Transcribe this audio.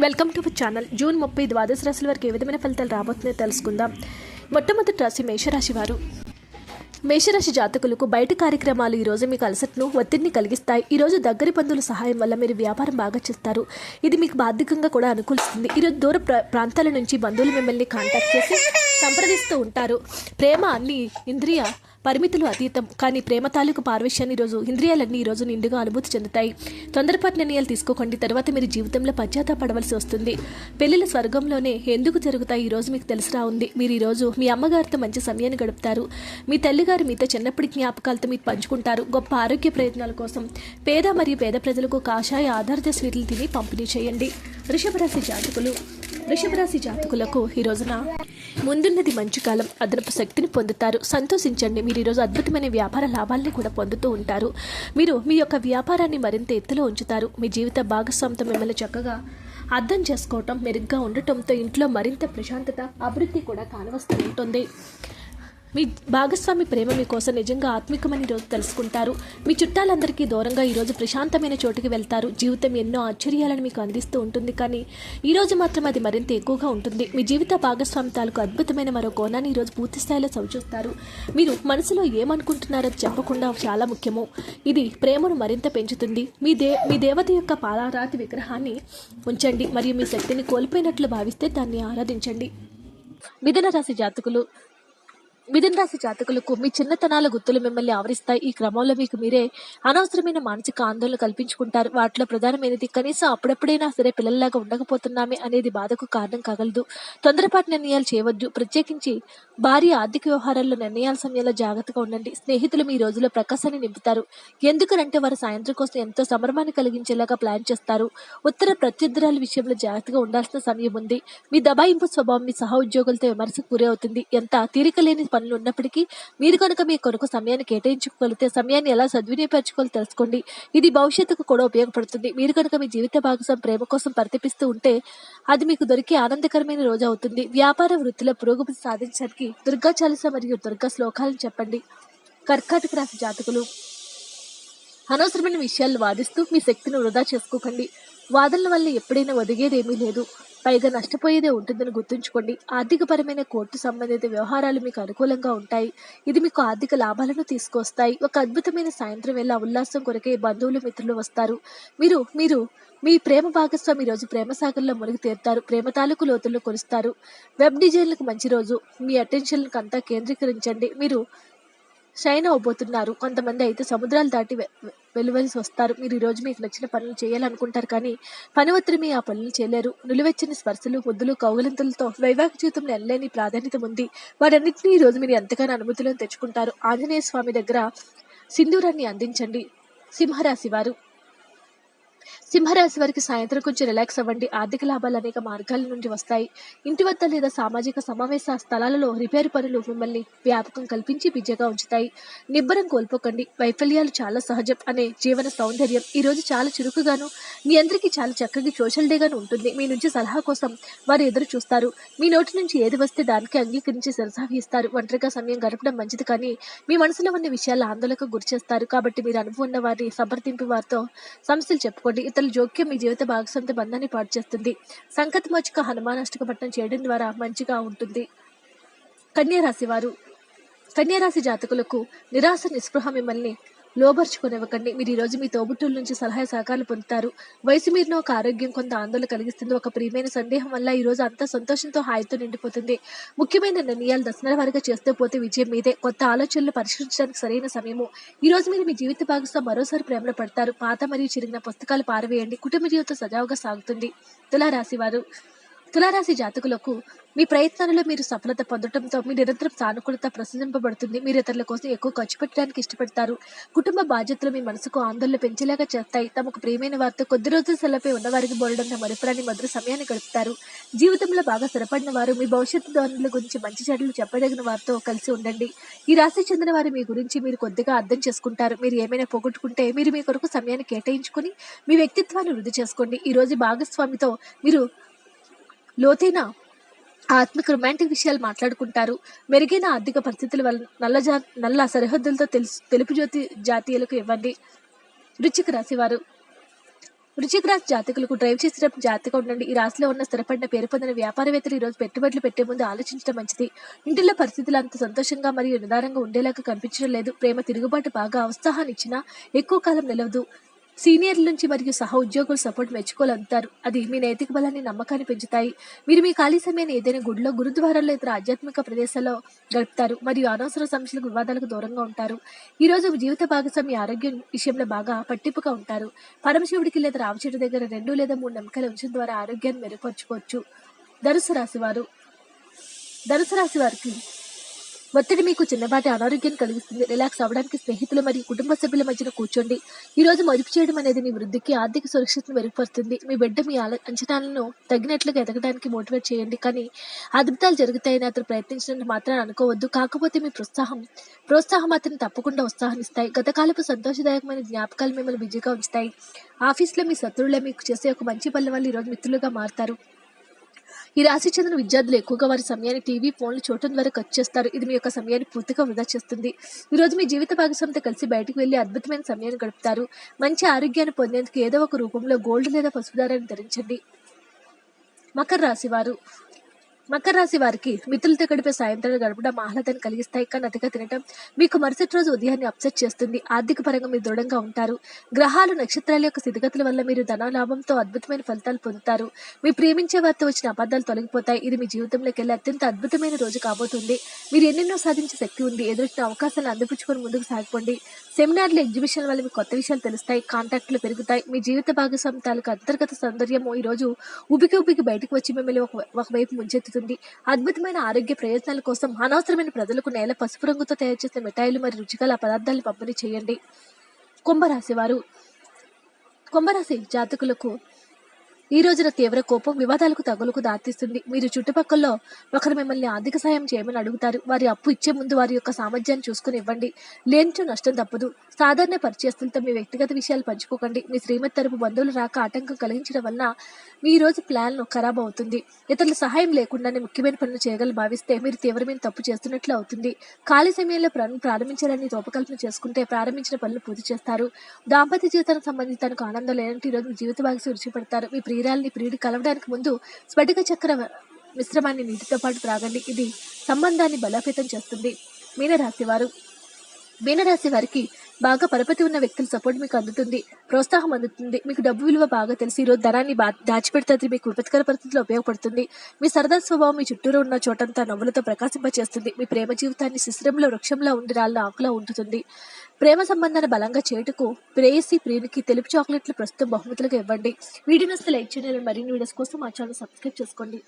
Welcome to our channel June ముప్పై ద్వాదశ రాశుల వరకు ఏ విధమైన ఫలితాలు రాబోతున్నాయో తెలుసుకుందాం. మొట్టమొదటి రాశి మేషరాశి వారు. మేషరాశి జాతకులకు బయట కార్యక్రమాలు ఈరోజు మీకు అలసట్ను ఒత్తిడిని కలిగిస్తాయి. ఈరోజు దగ్గరి బంధువుల సహాయం వల్ల మీరు వ్యాపారం బాగా చేస్తారు. ఇది మీకు బాధ్యకంగా కూడా అనుకూలిస్తుంది. ఈరోజు దూర ప్రాంతాల నుంచి బంధువులు మిమ్మల్ని కాంటాక్ట్ చేసి సంప్రదిస్తూ ఉంటారు. ప్రేమ అన్ని ఇంద్రియ పరిమితులు అతీతం. కానీ ప్రేమ తాలూకు పార్వశ్యాన్ని రోజు ఇంద్రియాలన్నీ ఈ రోజు నిండుగా అనుభూతి చెందుతాయి. తొందరపాటు నిర్ణయాలు తీసుకోకండి. తర్వాత మీరు జీవితంలో పశ్చాత్తాపడవలసి వస్తుంది. పెళ్ళిళ్ళ స్వర్గంలోనే ఎందుకు జరుగుతాయి ఈ రోజు మీకు తెలిసిరా ఉంది. మీరు ఈరోజు మీ అమ్మగారితో మంచి సమయాన్ని గడుపుతారు. మీ తల్లిగారు మీతో చిన్నప్పటి జ్ఞాపకాలతో మీరు పంచుకుంటారు. గొప్ప ఆరోగ్య ప్రయత్నాల కోసం పేద మరియు పేద ప్రజలకు కాషాయ ఆధారిత స్వీట్లు తిని పంపిణీ చేయండి. వృషభరాశి జాతకులు వృషభరాశి జాతకులకు ఈ రోజున ముందున్నది మంచి కాలం. అదనపు శక్తిని పొందుతారు. సంతోషించండి. మీరు ఈరోజు అద్భుతమైన వ్యాపార లాభాల్ని కూడా పొందుతూ ఉంటారు. మీరు మీ యొక్క వ్యాపారాన్ని మరింత ఎత్తులో ఉంచుతారు. మీ జీవిత భాగస్వామితో మిమ్మల్ని చక్కగా అర్థం చేసుకోవటం మెరుగ్గా ఉండటంతో ఇంట్లో మరింత ప్రశాంతత అభివృద్ధి కూడా కానవస్తూ ఉంటుంది. మీ భాగస్వామి ప్రేమ మీకోసం నిజంగా ఆత్మికమని రోజు తెలుసుకుంటారు. మీ చుట్టాలందరికీ దూరంగా ఈరోజు ప్రశాంతమైన చోటుకి వెళ్తారు. జీవితం ఎన్నో ఆశ్చర్యాలను మీకు అందిస్తూ ఉంటుంది కానీ ఈ రోజు మాత్రం అది మరింత ఎక్కువగా ఉంటుంది. మీ జీవిత భాగస్వామి తాలూకు అద్భుతమైన మరో కోణాన్ని ఈరోజు పూర్తి స్థాయిలో చవిచూస్తారు. మీరు మనసులో ఏమనుకుంటున్నారో చెప్పకుండా చాలా ముఖ్యము. ఇది ప్రేమను మరింత పెంచుతుంది. మీ దే మీ దేవత యొక్క పాలారాతి విగ్రహాన్ని ఉంచండి. మరియు మీ శక్తిని కోల్పోయినట్లు భావిస్తే దాన్ని ఆరాధించండి. మిథున రాశి జాతకులు మిథున రాశి జాతకులకు మీ చిన్నతనాల గుర్తులు మిమ్మల్ని ఆవరిస్తాయి. ఈ క్రమంలో మీకు మీరే అనవసరమైన మానసిక ఆందోళన కల్పించుకుంటారు. వాటిలో ప్రధానమైనది కనీసం అప్పుడప్పుడైనా సరే పిల్లల్లాగా ఉండకపోతున్నామే అనేది బాధకు కారణం కాగలదు. తొందరపాటు నిర్ణయాలు చేయవద్దు. ప్రత్యేకించి భారీ ఆర్థిక వ్యవహారాల్లో నిర్ణయాల సమయంలో జాగ్రత్తగా ఉండండి. స్నేహితులు మీ రోజులో ప్రకాశాన్ని నింపుతారు. ఎందుకనంటే వారు సాయంత్రం కోసం ఎంతో సంభ్రమాన్ని కలిగించేలాగా ప్లాన్ చేస్తారు. ఉత్తర ప్రత్యర్థురాల విషయంలో జాగ్రత్తగా ఉండాల్సిన సమయం ఉంది. మీ దబాయింపు స్వభావం మీ సహ ఉద్యోగులతో విమర్శకు గురి అవుతుంది ఎంత తీరిక లేని పనులు ఉన్నప్పటికీ మీరు కనుక మీ కొరకు సమయాన్ని కేటాయించుకోగలిగితే సమయాన్ని ఎలా సద్వినియోగపరచుకోవాలో తెలుసుకోండి. ఇది భవిష్యత్తుకు కూడా ఉపయోగపడుతుంది. మీరు కనుక మీ జీవిత భాగస్వామి ప్రేమ కోసం పరితపిస్తూ ఉంటే అది మీకు దొరికే ఆనందకరమైన రోజు అవుతుంది. వ్యాపార వృత్తిలో పురోగతి సాధించడానికి దుర్గా చాలీస మరియు దుర్గా శ్లోకాలను చెప్పండి. కర్కాటక రాశి జాతకులు అనవసరమైన విషయాలు వాదిస్తూ మీ శక్తిని వృధా చేసుకోకండి. వాదనల వల్ల ఎప్పుడైనా ఒదిగేదేమీ లేదు. పైగా నష్టపోయేదే ఉంటుందని గుర్తుంచుకోండి. ఆర్థికపరమైన కోర్టు సంబంధిత వ్యవహారాలు మీకు అనుకూలంగా ఉంటాయి. ఇది మీకు ఆర్థిక లాభాలను తీసుకొస్తాయి. ఒక అద్భుతమైన సాయంత్రం వేళ ఉల్లాసం కొరకే బంధువులు మిత్రులు వస్తారు. మీరు మీరు మీ ప్రేమ భాగస్వామి రోజు ప్రేమ సాగర్లో మునిగి తీరుతారు. ప్రేమ తాలూకు లోతుల్లో కొలుస్తారు వెబ్ డిజైన్లకు మంచి రోజు. మీ అటెన్షన్లకు అంతా కేంద్రీకరించండి. మీరు షైన్ అవబోతున్నారు. కొంతమంది అయితే సముద్రాలు దాటి వె- వెలువలిసి వస్తారు. మీరు ఈరోజు మీకు నచ్చిన పనులు చేయాలనుకుంటారు కానీ పని ఒత్తిడి ఆ పనులు చేయలేరు. నిలువెచ్చని స్పర్శలు ముద్దులు కౌగలింతలతో వైవాహిక జీవితం ఎనలేని ప్రాధాన్యత ఉంది. వాటన్నింటినీ ఈరోజు రోజు మీరు ఎంతగానో అనుమతులను తెచ్చుకుంటారు. ఆంజనేయ స్వామి దగ్గర సింధూరాన్ని అందించండి. సింహరాశి వారు సింహరాశి వారికి సాయంత్రం కొంచెం రిలాక్స్ అవ్వండి. ఆర్థిక లాభాలు అనేక మార్గాల నుండి వస్తాయి. ఇంటి వద్ద లేదా సామాజిక సమావేశ స్థలాలలో రిపేర్ పనులు మిమ్మల్ని వ్యాపకం కల్పించి బిజీగా ఉంచుతాయి. నిబ్బరం కోల్పోకండి. వైఫల్యాలు చాలా సహజం అనే జీవన సౌందర్యం ఈ రోజు చాలా చురుకుగాను మీ అందరికీ చాలా చక్కగా సోషల్ డేగాను ఉంటుంది. మీ నుంచి సలహా కోసం వారు ఎదురు చూస్తారు. మీ నోటి నుంచి ఏది వస్తే దానికి అంగీకరించి సరసాహిస్తారు ఒంటరిగా సమయం గడపడం మంచిది కానీ మీ మనసులో ఉన్న విషయాలు ఆందోళనకు గురిచేస్తారు. కాబట్టి మీరు అనుభవం ఉన్న వారిని సంప్రదింపు వారితో సమస్యలు చెప్పుకోండి. ఇతరుల జోక్యం మీ జీవిత భాగస్వామి బంధాన్ని పాటు చేస్తుంది. సంకతమోచక హనుమానాష్టకపట్నం చేయడం ద్వారా మంచిగా ఉంటుంది. కన్యరాశి వారు. కన్యరాశి జాతకులకు నిరాశ నిస్పృహ మిమ్మల్ని లోబర్చుకునివ్వకండి. మీరు ఈ రోజు మీ తోబుట్టుల నుంచి సలహా సహకారాలు పొందుతారు. వయసు మీరిన ఒక ఆరోగ్యం కొంత ఆందోళన కలిగిస్తుంది. ఒక ప్రియమైన సందేహం వల్ల ఈ రోజు అంతా సంతోషంతో హాయితో నిండిపోతుంది. ముఖ్యమైన నిర్ణయాలు దశల వారిగా చేస్తూ పోతే విజయం మీదే. కొత్త ఆలోచనలు పరిష్కరించడానికి సరైన సమయము. ఈ రోజు మీరు మీ జీవిత భాగస్తో మరోసారి ప్రేమలో పడతారు. పాత మరియు చిరిగిన పుస్తకాలు పారవేయండి. కుటుంబ జీవితం సజావుగా సాగుతుంది. తులారాశి వారు తులారాశి జాతకులకు మీ ప్రయత్నాలలో మీరు సఫలత పొందడంతో మీ నిరంతరం సానుకూలత ప్రశంసింపబడుతుంది మీరు ఇతరుల కోసం ఎక్కువ ఖర్చు పెట్టడానికి ఇష్టపడతారు. కుటుంబ బాధ్యతలు మీ మనసుకు ఆందోళన పెంచేలాగా చేస్తాయి. తమకు ప్రియమైన వారితో కొద్ది రోజుల సెలవుపై ఉన్నవారికి బోలడంతో మరుపురాని మధుర సమయాన్ని గడుపుతారు. జీవితంలో బాగా స్థిరపడిన వారు మీ భవిష్యత్తు ధోరణుల గురించి మంచి చెడులు చెప్పదగిన వారితో కలిసి ఉండండి. ఈ రాశి చెందిన వారు మీ గురించి మీరు కొద్దిగా అర్థం చేసుకుంటారు. మీరు ఏమైనా పోగొట్టుకుంటే మీరు మీ కొరకు సమయాన్ని కేటాయించుకుని మీ వ్యక్తిత్వాన్ని వృద్ధి చేసుకోండి. ఈ రోజు భాగస్వామితో మీరు లోతైన ఆత్మిక రొమాంటిక్ విషయాలు మాట్లాడుకుంటారు. మెరుగైన ఆర్థిక పరిస్థితుల వల్ల నల్ల జా నల్ల సరిహద్దులతో తెలుసు తెలుపు జ్యోతి జాతీయులకు ఇవ్వండి. వృచ్చిక రాశివారు. వృశ్చిక రాశి జాతకులకు డ్రైవ్ చేసేటప్పుడు జాతిగా ఉండండి. ఈ రాశిలో ఉన్న స్థిరపడిన పేరు పొందిన వ్యాపారవేత్తలు ఈ రోజు పెట్టుబడులు పెట్టే ముందు ఆలోచించడం మంచిది. ఇంటిలో పరిస్థితులు అంత సంతోషంగా మరియు నిదానంగా ఉండేలాగా కనిపించడం లేదు. ప్రేమ తిరుగుబాటు బాగా ఉత్సాహాన్ని ఇచ్చినా ఎక్కువ కాలం నిలవదు. సీనియర్ల నుంచి మరియు సహ ఉద్యోగుల సపోర్ట్ మెచ్చుకోవాలంటారు. అది మీ నైతిక బలాన్ని నమ్మకాన్ని పెంచుతాయి. మీరు మీ ఖాళీ సమయాన్ని ఏదైనా గుడిలో గురుద్వారాల్లో ఇతర ఆధ్యాత్మిక ప్రదేశాల్లో గడుపుతారు మరియు అనవసర సమస్యలకు వివాదాలకు దూరంగా ఉంటారు. ఈ రోజు జీవిత భాగస్వామి ఆరోగ్యం విషయంలో బాగా పట్టింపుగా ఉంటారు. పరమశివుడికి లేదా రావి దగ్గర రెండు లేదా మూడు నమ్మకాలు ఉంచడం ద్వారా ఆరోగ్యాన్ని మెరుగుపరచుకోవచ్చు. ధనుసు రాశి వారు. ధనుసు రాశి వారికి ఒత్తిడి మీకు చిన్నపాటి అనారోగ్యం కలిగిస్తుంది. రిలాక్స్ అవ్వడానికి స్నేహితులు మరియు కుటుంబ సభ్యుల మధ్యన కూర్చోండి. ఈ రోజు మదుపు చేయడం అనేది మీ వృద్ధికి ఆర్థిక సురక్షతను మెరుగుపరుస్తుంది. మీ బిడ్డ మీ అంచనాలను తగినట్లుగా ఎదగడానికి మోటివేట్ చేయండి. కానీ అద్భుతాలు జరుగుతాయని అతను ప్రయత్నించినట్టు మాత్రం అనుకోవద్దు. కాకపోతే మీ ప్రోత్సాహం ప్రోత్సాహం అతను తప్పకుండా ఉత్సాహనిస్తాయి గతకాలపు సంతోషదాయకమైన జ్ఞాపకాలు మిమ్మల్ని బిజీగా ఉంచుతాయి. ఆఫీస్లో మీ శత్రువులే మీకు చేసే ఒక మంచి పనుల వల్ల ఈరోజు మిత్రులుగా మారుతారు. ఈ రాశి చెందిన విద్యార్థులు ఎక్కువగా వారి సమయాన్ని టీవీ ఫోన్లు చూడటం ద్వారా ఖర్చు చేస్తారు. ఇది మీ యొక్క సమయాన్ని పూర్తిగా వృధా చేస్తుంది. ఈ రోజు మీ జీవిత భాగస్వామితో కలిసి బయటకు వెళ్ళి అద్భుతమైన సమయాన్ని గడుపుతారు. మంచి ఆరోగ్యాన్ని పొందేందుకు ఏదో ఒక రూపంలో గోల్డ్ లేదా పసుపు దారాన్ని ధరించండి. మకర రాశి వారు మకర రాశి వారికి మిత్రులతో గడిపే సాయంత్రాలు గడపడం ఆహ్లాదాన్ని కలిగిస్తాయి. కానీ అతిగా తినటం మీకు మరుసటి రోజు ఉదయాన్ని అప్సెట్ చేస్తుంది. ఆర్థిక పరంగా మీరు దృఢంగా ఉంటారు. గ్రహాలు నక్షత్రాల యొక్క స్థితిగతుల వల్ల మీరు ధనలాభంతో అద్భుతమైన ఫలితాలు పొందుతారు. మీ ప్రేమించే వారితో వచ్చిన అబద్ధాలు తొలగిపోతాయి. ఇది మీ జీవితంలోకి వెళ్ళి అత్యంత అద్భుతమైన రోజు కాబోతుంది. మీరు ఎన్నెన్నో సాధించే శక్తి ఉంది. ఎదురొచ్చిన అవకాశాలను అందిపుచ్చుకొని ముందుకు సాగిపోండి. సెమినార్లు ఎగ్జిబిషన్ వల్ల మీకు కొత్త విషయాలు తెలుస్తాయి. కాంటాక్ట్లు పెరుగుతాయి. మీ జీవిత భాగస్వామి తాలూకు అంతర్గత సౌందర్యము ఈ రోజు ఉబికి ఉబికి బయటకు వచ్చి మిమ్మల్ని ఒక ఒకవైపు ముంచెత్తుతుంది. అద్భుతమైన ఆరోగ్య ప్రయోజనాల కోసం అనవసరమైన ప్రజలకు నేల పసుపు రంగుతో తయారు చేసిన మిఠాయిలు మరియు రుచిగల పదార్థాలను పంపిణీ చేయండి. కుంభరాశి వారు. కుంభరాశి జాతకులకు ఈ రోజున తీవ్ర కోపం వివాదాలకు తగులకు దారితీస్తుంది. మీరు చుట్టుపక్కల ఒకరు మిమ్మల్ని ఆర్థిక సాయం చేయమని అడుగుతారు. వారి అప్పు ఇచ్చే ముందు వారి యొక్క సామర్థ్యాన్ని చూసుకుని ఇవ్వండి. లేనిచో నష్టం తప్పదు. సాధారణ పరిచయస్తులతో మీ వ్యక్తిగత విషయాలు పంచుకోకండి. మీ శ్రీమతి తరపు బంధువులు రాక ఆటంకం కలిగించడం వలన మీ రోజు ప్లాన్ ఖరాబ్ అవుతుంది. ఇతరుల సహాయం లేకుండానే ముఖ్యమైన పనులు చేయగల భావిస్తే మీరు తీవ్రమైన తప్పు చేస్తున్నట్లు అవుతుంది. ఖాళీ సమయంలో పనులు ప్రారంభించాలని రూపకల్పన చేసుకుంటే ప్రారంభించిన పనులు పూర్తి చేస్తారు. దాంపత్య జీవితానికి సంబంధించి తనకు ఆనందం లేనంటే ఈరోజు రోజు జీవిత భాగస్వామి రుచిపడతారు మీ ప్రియురాల్ని ప్రియుడు కలవడానికి ముందు స్ఫటిక చక్ర మిశ్రమాన్ని నీటితో పాటు త్రాగండి. ఇది సంబంధాన్ని బలోపేతం చేస్తుంది. మీనరాశి వారు మీనరాశి వారికి బాగా పరపతి ఉన్న వ్యక్తుల సపోర్ట్ మీకు అందుతుంది ప్రోత్సాహం అందుతుంది మీకు డబ్బు విలువ బాగా తెలిసి. ఈరోజు రోజు ధనాన్ని బా దాచిపెడుతుంది అది మీకు విపత్కర పరిస్థితుల్లో ఉపయోగపడుతుంది. మీ సరదా స్వభావం మీ చుట్టూరు ఉన్న చోటంతా నవ్వులతో ప్రకాశింపచేస్తుంది. మీ ప్రేమ జీవితాన్ని శిశిరంలో వృక్షంలో ఉండి రాళ్ళ ఆకులా ఉంటుంది ప్రేమ సంబంధాన్ని బలంగా చేయుటకు ప్రేయసి ప్రియునికి తెలుపు చాక్లెట్లు ప్రస్తుతం బహుమతులుగా ఇవ్వండి. వీడియో నస్తే లైక్ చేయండి మరిన్ని వీడియోస్ కోసం మా ఛానల్ సబ్స్క్రైబ్ చేసుకోండి.